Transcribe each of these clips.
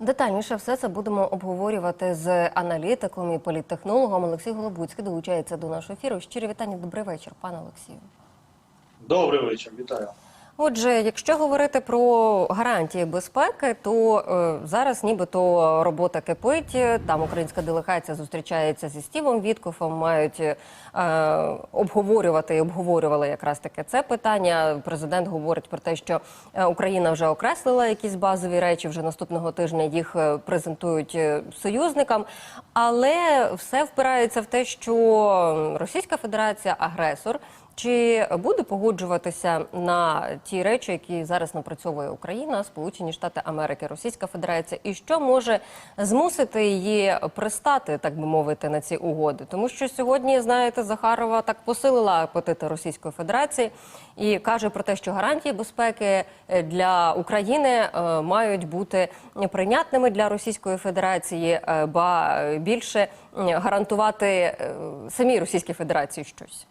Детальніше все це будемо обговорювати з аналітиком і політтехнологом. Олексій Голобуцький долучається до нашого ефіру. Щирі вітання, добрий вечір, пане Олексію. Добрий вечір, вітаю. Отже, якщо говорити про гарантії безпеки, то е, зараз нібито робота кипить. Там українська делегація зустрічається зі Стівом Віткофом, мають е, обговорювати і обговорювали якраз таке це питання. Президент говорить про те, що е, Україна вже окреслила якісь базові речі. Вже наступного тижня їх е, презентують е, союзникам, але все впирається в те, що Російська Федерація агресор. Чи буде погоджуватися на ті речі, які зараз напрацьовує Україна, Сполучені Штати Америки, Російська Федерація, і що може змусити її пристати, так би мовити, на ці угоди? Тому що сьогодні, знаєте, Захарова так посилила апетити Російської Федерації і каже про те, що гарантії безпеки е, для України е, мають бути прийнятними для Російської Федерації, е, ба більше гарантувати самій Російській Федерації щось.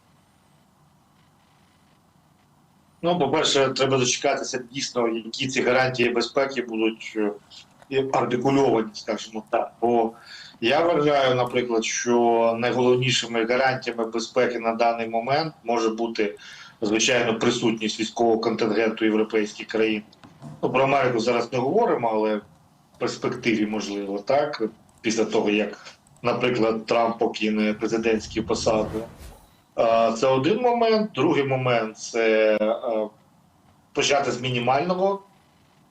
Ну, по-перше, треба дочекатися дійсно, які ці гарантії безпеки будуть е, артикульовані, скажімо так. Бо я вважаю, наприклад, що найголовнішими гарантіями безпеки на даний момент може бути звичайно присутність військового контингенту європейських країн. Ну про Америку зараз не говоримо, але в перспективі можливо так. Після того як, наприклад, Трамп покине президентські посади. Е, Це один момент. Другий момент це е, почати з мінімального.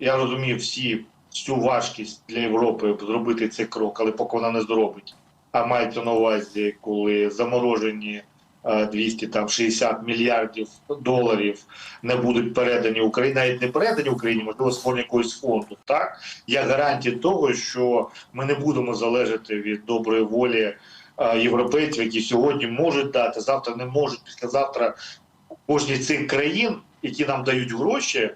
Я розумію всі всю важкість для Європи зробити цей крок, але поки вона не зробить. А мається на увазі, коли заморожені е, 260 мільярдів доларів не будуть передані Україні, навіть не передані Україні, можливо, створення якогось фонду. Так є гарантії того, що ми не будемо залежати від доброї волі е, європейців, які сьогодні можуть дати, завтра не можуть, післязавтра кожній з цих країн, які нам дають гроші,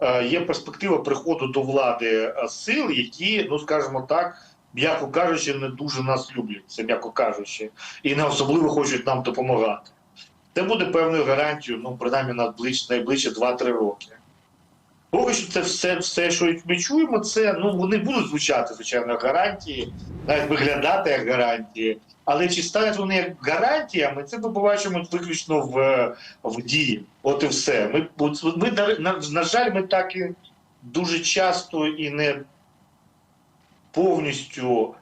е, є перспектива приходу до влади е, сил, які, ну скажімо так, м'яко кажучи, не дуже нас люблять, це м'яко кажучи, і не особливо хочуть нам допомагати. Це буде певною гарантією, ну принаймні на ближ, найближчі 2-3 роки. Поки що це все, все, що ми чуємо, це ну вони будуть звучати, звичайно, гарантії, навіть виглядати як гарантії. Але чи стануть вони як гарантіями, це ми побачимо виключно в, в дії. От і все. Ми, ми на, на жаль, ми так і дуже часто і не повністю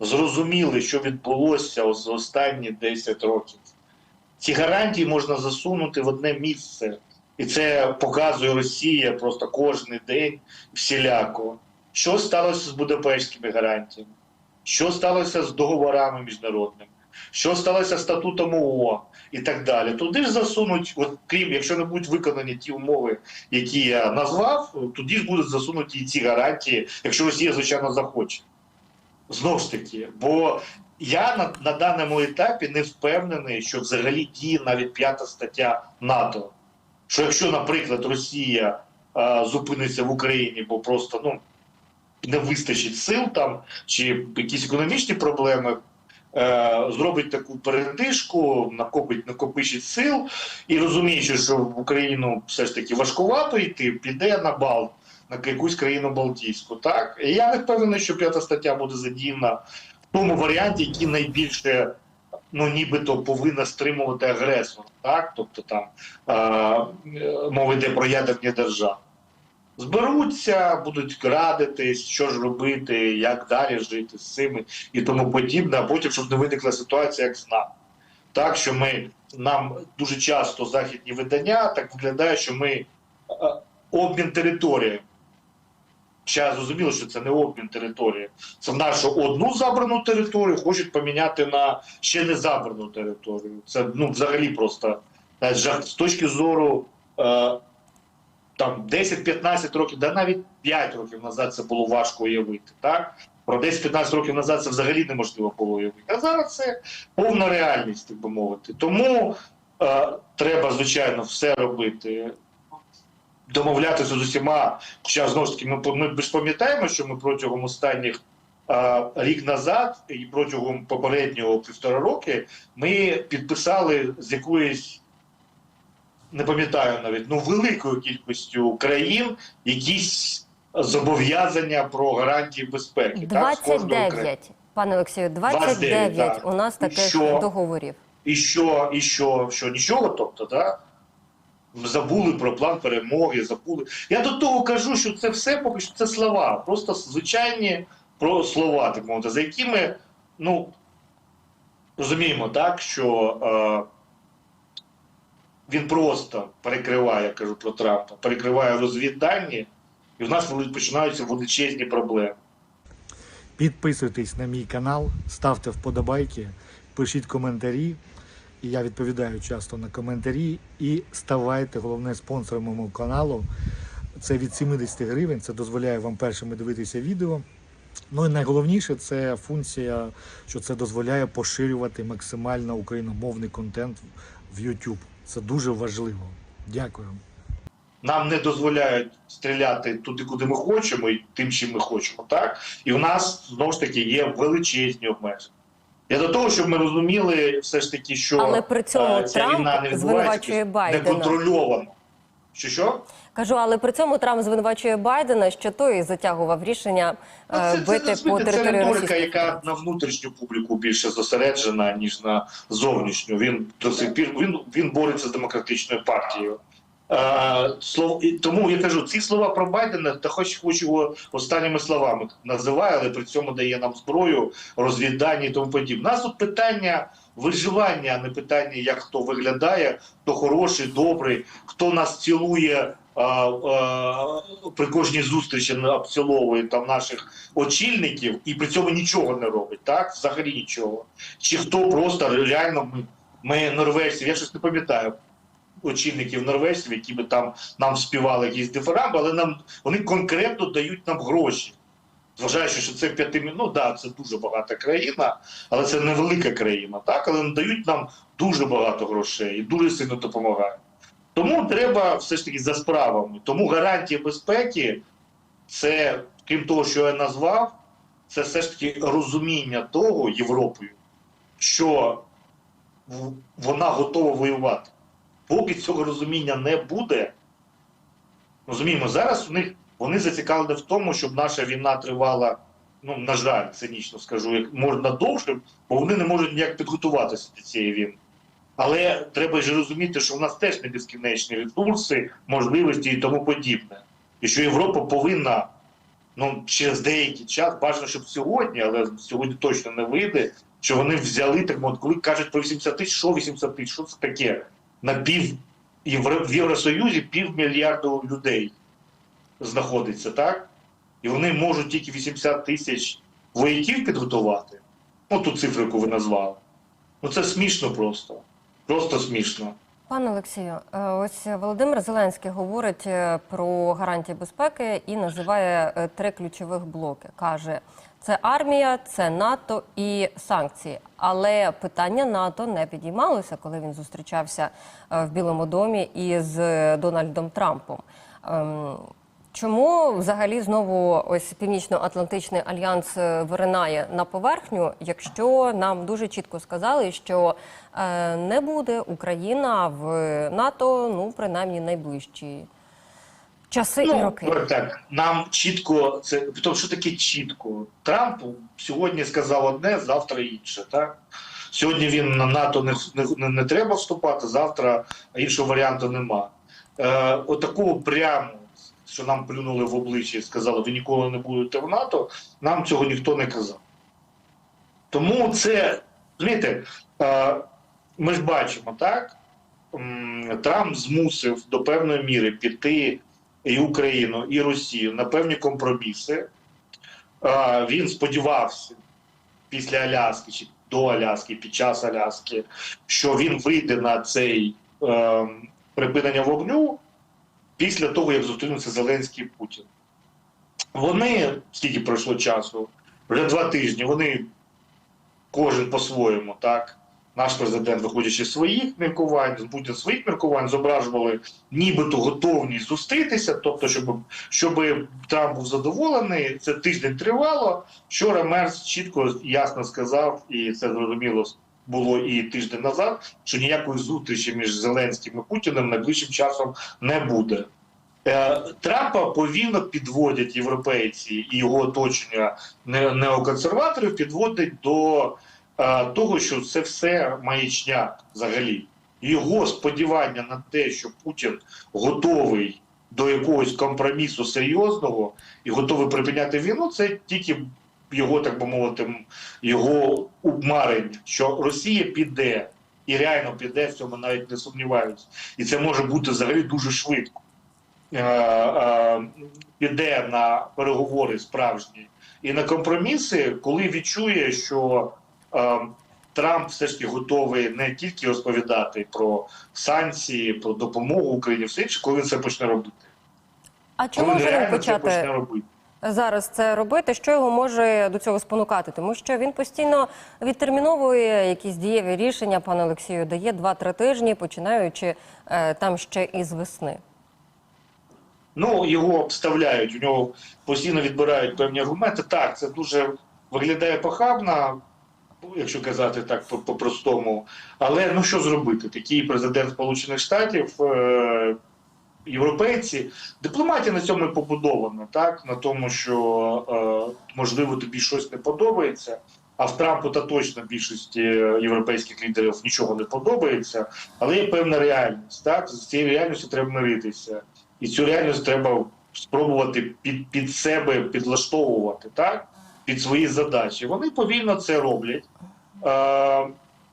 зрозуміли, що відбулося за останні 10 років. Ці гарантії можна засунути в одне місце. І це показує Росія просто кожен день всіляко. Що сталося з Будапештськими гарантіями? Що сталося з договорами міжнародними? Що сталося з статутом ООН і так далі? Туди ж засунуть, от крім, якщо не будуть виконані ті умови, які я назвав, тоді ж будуть засунуті і ці гарантії, якщо Росія, звичайно, захоче. Знову ж таки, бо я на, на даному етапі не впевнений, що взагалі діє навіть п'ята стаття НАТО. Що якщо, наприклад, Росія е, зупиниться в Україні, бо просто ну не вистачить сил там, чи якісь економічні проблеми, е, зробить таку передишку, накопить, накопичить сил і розуміючи, що в Україну все ж таки важкувато йти, піде на Бал, на якусь країну Балтійську. Так і я не впевнений, що п'ята стаття буде задіяна в тому варіанті, який найбільше. Ну, нібито повинна стримувати агресора, так? Тобто там е, мова йде про ядерні держави. Зберуться, будуть радитись, що ж робити, як далі жити з цими і тому подібне, а потім, щоб не виникла ситуація, як з нами. Так, що ми нам дуже часто західні видання так виглядає, що ми обмін територіями. Зараз зрозуміло, що це не обмін території. Це нашу одну забрану територію хочуть поміняти на ще не забрану територію. Це ну, взагалі просто з точки зору е, там 10-15 років, да навіть 5 років назад це було важко уявити. Так? Про 10-15 років назад це взагалі неможливо було уявити. А зараз це повна реальність, так би мовити. Тому е, треба, звичайно, все робити домовлятися з усіма. Хоча знову ж таки, ми, ми ж пам'ятаємо, що ми протягом останніх рік назад і протягом попереднього півтора роки ми підписали з якоїсь. Не пам'ятаю навіть ну великою кількістю країн якісь зобов'язання про гарантії безпеки. так, з кожного окремо. 29, пане Олексію, 29 29, так. у нас таких Що? договорів. І що, і що, що нічого, тобто, да? Забули про план перемоги, забули. Я до того кажу, що це все поки що це слова, просто звичайні про слова, так мовити, за якими, ну, розуміємо, так, що е, він просто перекриває, я кажу про Трампа, перекриває розвіддані, і в нас починаються величезні проблеми. Підписуйтесь на мій канал, ставте вподобайки, пишіть коментарі. І я відповідаю часто на коментарі. І ставайте головне спонсором мого каналу. Це від 70 гривень. Це дозволяє вам першими дивитися відео. Ну і найголовніше це функція, що це дозволяє поширювати максимально україномовний контент в YouTube. Це дуже важливо. Дякую. нам не дозволяють стріляти туди, куди ми хочемо, і тим, чим ми хочемо. Так і в нас знову ж таки є величезні обмеження. Я до того, щоб ми розуміли, все ж таки, що Але при цьому е, ця Трамп війна не відбувається звинувачує якось Байдена. неконтрольовано. Що що? Кажу, але при цьому Трамп звинувачує Байдена, що той затягував рішення Ну, е, бити по розумієте, це території риторика, яка на внутрішню публіку більше зосереджена, ніж на зовнішню. Він до сих пір він, він бореться з демократичною партією. Е, слов, тому я кажу, ці слова про Байдена, та хоч хоч його останніми словами називає, але при цьому дає нам зброю, розвіддані і тому подібне. Нас тут питання виживання, а не питання, як хто виглядає, хто хороший, добрий, хто нас цілує. а, а, При кожній зустрічі обціловує там наших очільників і при цьому нічого не робить, так? Взагалі нічого. Чи хто просто реально ми, ми норвежців, я щось не пам'ятаю очільників норвежців, які би там нам співали якісь дифирамби, але нам вони конкретно дають нам гроші. Зважаючи, що це п'яти ну да, це дуже багата країна, але це невелика країна, так але надають нам дуже багато грошей і дуже сильно допомагають. Тому треба все ж таки за справами. Тому гарантія безпеки це, крім того, що я назвав, це все ж таки розуміння того Європою, що вона готова воювати. Поки цього розуміння не буде, розуміємо, зараз у них вони зацікавлені в тому, щоб наша війна тривала, ну, на жаль, цинічно скажу, як можна довше, бо вони не можуть ніяк підготуватися до цієї війни. Але треба ж розуміти, що в нас теж не безкінечні ресурси, можливості і тому подібне. І що Європа повинна ну, через деякий час, бажано, щоб сьогодні, але сьогодні точно не вийде, що вони взяли так мовити, коли кажуть про 80 тисяч, що 80 тисяч, що це таке? На пів в Євросоюзі півмільярду людей знаходиться, так? І вони можуть тільки 80 тисяч вояків підготувати. Ну, ту цифру, яку ви назвали. Ну це смішно просто. Просто смішно. Пане Олексію, е, ось Володимир Зеленський говорить е, про гарантії безпеки і називає е, три ключових блоки. каже: це армія, це НАТО і санкції. Але питання НАТО не підіймалося, коли він зустрічався е, в Білому домі із е, Дональдом Трампом. Ем, Чому взагалі знову ось Північно-Атлантичний альянс е, виринає на поверхню, якщо нам дуже чітко сказали, що не буде Україна в НАТО, ну принаймні найближчі часи і роки? Ну, так, нам чітко це тому, що таке чітко. Трамп сьогодні сказав одне, завтра інше. Так сьогодні він на НАТО не, не, не треба вступати, завтра іншого варіанту нема. Е, отакого прямо, що нам плюнули в обличчя і сказали, ви ніколи не будете в НАТО. Нам цього ніхто не казав. Тому це, розумієте, е, ми ж бачимо, так? Трамп змусив до певної міри піти і Україну, і Росію на певні компроміси. Він сподівався після Аляски чи до Аляски, під час Аляски, що він вийде на цей е, припинення вогню після того, як зустрінуться Зеленський і Путін. Вони, скільки пройшло часу, вже два тижні, вони кожен по-своєму, так. Наш президент, виходячи з своїх міркувань, з будь своїх міркувань, зображували нібито готовність зустрітися, тобто, щоб, щоб Трамп був задоволений, це тиждень тривало. Вчора Мерс чітко ясно сказав, і це зрозуміло було і тиждень назад, що ніякої зустрічі між Зеленським і Путіним найближчим часом не буде. Е, Трампа повільно підводять європейці і його оточення неоконсерваторів, підводять до того, що це все маячня взагалі. Його сподівання на те, що Путін готовий до якогось компромісу серйозного і готовий припиняти війну, це тільки його, так би мовити, його обмарення, що Росія піде і реально піде, в цьому навіть не сумніваюся. І це може бути взагалі дуже швидко. Е, е, Піде на переговори справжні і на компроміси, коли відчує, що е, Трамп все ж таки готовий не тільки розповідати про санкції, про допомогу Україні, все інше, коли він це почне робити. А реально це почати почне робити. зараз це робити? Що його може до цього спонукати? Тому що він постійно відтерміновує якісь дієві рішення. Пане Олексію дає 2-3 тижні, починаючи е, там ще із весни. Ну, його обставляють, у нього постійно відбирають певні аргументи. Так, це дуже виглядає похабно, якщо казати так по- по-простому. Але ну що зробити? Такий президент Сполучених Штатів, е- європейці, дипломатія на цьому і побудована, так? На тому, що е- можливо тобі щось не подобається. А в Трампу та точно більшості європейських лідерів нічого не подобається, але є певна реальність. Так з цією реальністю треба миритися, і цю реальність треба спробувати під, під себе підлаштовувати, так під свої задачі. Вони повільно це роблять. Е,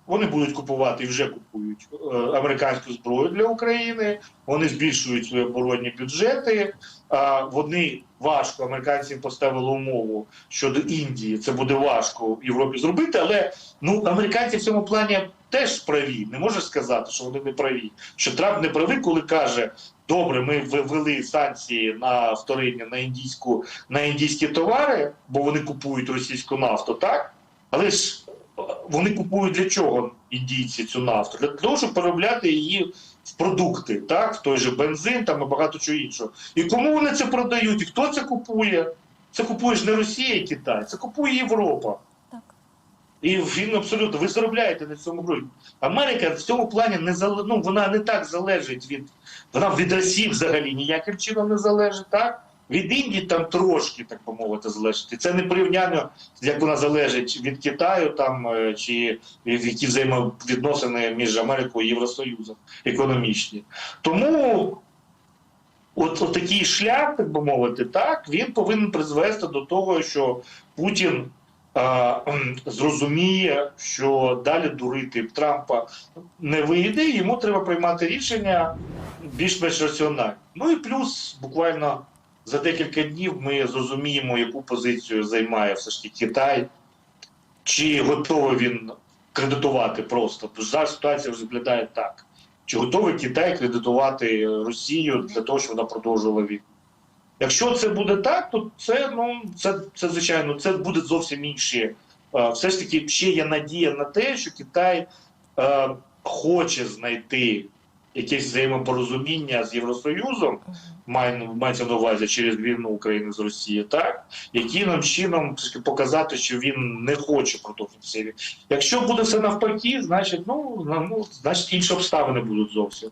вони будуть купувати і вже купують е, американську зброю для України. Вони збільшують свої оборонні бюджети. Е, вони важко американці поставили умову щодо Індії. Це буде важко в Європі зробити, але ну американці в цьому плані теж праві. Не можеш сказати, що вони не праві. Що Трамп не правий, коли каже. Добре, ми ввели санкції на вториння на індійську на індійські товари, бо вони купують російську нафту, так? Але ж е, вони купують для чого індійці цю нафту? Для того, щоб переробляти її в продукти, так, в той же бензин там і багато чого іншого. І кому вони це продають? І хто це купує? Це купує ж не Росія і Китай, це купує Європа. І він абсолютно ви заробляєте на цьому гроші. Америка в цьому плані не ну, вона не так залежить від вона від Росії взагалі ніяким чином не залежить, так? Від Індії там трошки, так би мовити, залежить. І це не порівняння, як вона залежить від Китаю там е, чи які взаємовідносини між Америкою і Євросоюзом економічні. Тому от, от такий шлях, так би мовити, так, він повинен призвести до того, що Путін зрозуміє, що далі дурити Трампа не вийде, йому треба приймати рішення більш-менш раціональні. Ну і плюс буквально за декілька днів ми зрозуміємо, яку позицію займає все ж таки Китай, чи готовий він кредитувати просто. Бо зараз ситуація виглядає так. Чи готовий Китай кредитувати Росію для того, щоб вона продовжувала війну? Якщо це буде так, то це ну це, це звичайно це буде зовсім інші. Е, Все ж таки ще є надія на те, що Китай е, хоче знайти якесь взаємопорозуміння з Євросоюзом, має, мається на увазі через війну України з Росією, так яким чином показати, що він не хоче продовжити цей. Якщо буде все навпаки, значить, ну, ну значить інші обставини будуть зовсім.